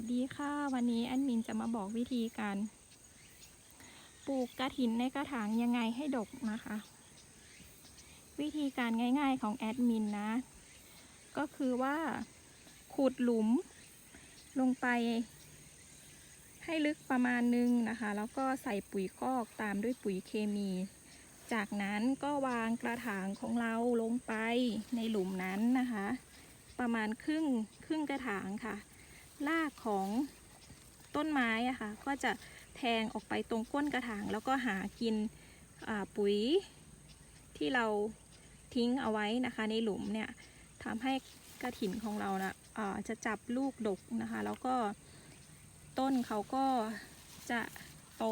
สวัสดีค่ะวันนี้แอดมินจะมาบอกวิธีการปลูกกระถินในกระถางยังไงให้ดกนะคะ วิธีการง่ายๆของแอดมินนะ ก็คือว่าขุดหลุมลงไป ให้ลึกประมาณนึงนะคะ แล้วก็ใส่ปุ๋ยคอกตามด้วยปุ๋ยเคมี จากนั้นก็วางกระถางของเราลงไปในหลุมนั้นนะคะ ประมาณครึ่งครึ่งกระถางค่ะ รากของต้นไม้อะค่ะก็จะแทงออกไปตรงก้นกระถาง แล้วก็หากินปุ๋ยที่เราทิ้งเอาไว้นะคะในหลุมเนี่ยทำให้กระถินของเรานะอ่าจะจับลูกดกนะคะ แล้วก็ต้นเขาก็จะโต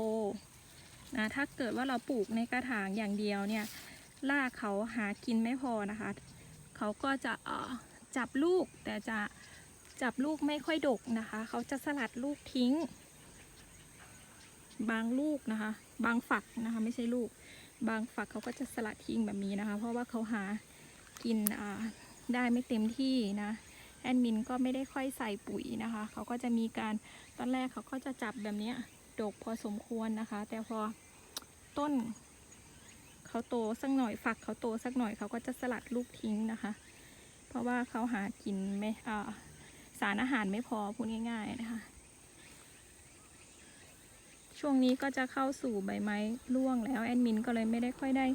นะถ้าเกิดว่าเราปลูกในกระถางอย่างเดียวเนี่ยรากเขาหากินไม่พอนะคะ เขาก็จะจับลูกแต่จะ จับลูกไม่ค่อยดกนะคะ เขาจะสลัดลูกทิ้ง บางลูกนะคะ บางฝักนะคะ ไม่ใช่ลูก บางฝักเขาก็จะสลัดทิ้งแบบนี้นะคะ เพราะว่าเขาหากินได้ไม่เต็มที่นะแอดมินก็ไม่ได้ค่อยใส่ปุ๋ยนะคะ เขาก็จะมีการตอนแรกเขาก็จะจับแบบนี้ดกพอสมควรนะคะ แต่พอต้นเขาโตสักหน่อยฝักเขาโตสักหน่อยเขาก็จะสลัดลูกทิ้งนะคะ เพราะว่าเขาหากินไม่อ่า สารอาหารไม่พอพูดง่าย ๆนะคะ ช่วงนี้ก็จะเข้าสู่ใบไม้ร่วงแล้วแอดมินก็เลยไม่ได้ค่อยได้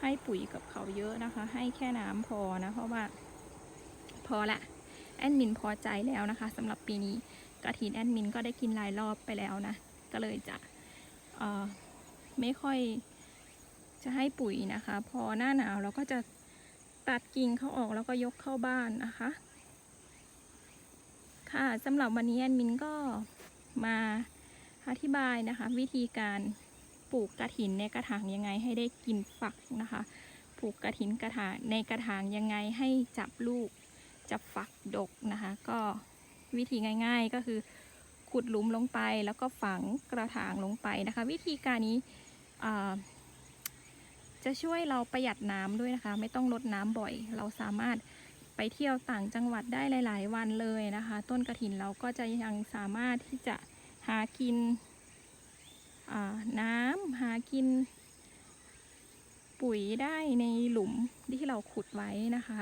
ให้ปุ๋ยกับเขาเยอะนะคะ ให้แค่น้ำพอนะ เพราะว่า พอละแอดมินพอใจแล้วนะคะสำหรับปีนี้กระถินแอดมินก็ได้กินหลายรอบไปแล้วนะ ก็เลยจะไม่ค่อยจะให้ปุ๋ยนะคะ พอหน้าหนาวเราก็จะตัดกิ่งเขาออกแล้วก็ยกเข้าบ้านนะคะ ค่ะสำหรับวันนี้แอดมินก็มาอธิบายนะคะ วิธีการปลูกกระถินในกระถางยังไงให้ได้กินฝักนะคะ ปลูกกระถินกระถางในกระถางยังไงให้จับลูกจับฝักดกนะคะ ก็วิธีง่ายๆก็คือขุดหลุมลงไปแล้วก็ฝังกระถางลงไปนะคะ วิธีการนี้จะช่วยเราประหยัดน้ำด้วยนะคะ ไม่ต้องลดน้ำบ่อย เราสามารถ ไปเที่ยวต่างจังหวัดได้หลาย ๆ วันเลยนะคะ ต้นกระถินเราก็จะยังสามารถที่จะหากินน้ำหากิน ปุ๋ยได้ในหลุมที่เราขุดไว้นะคะ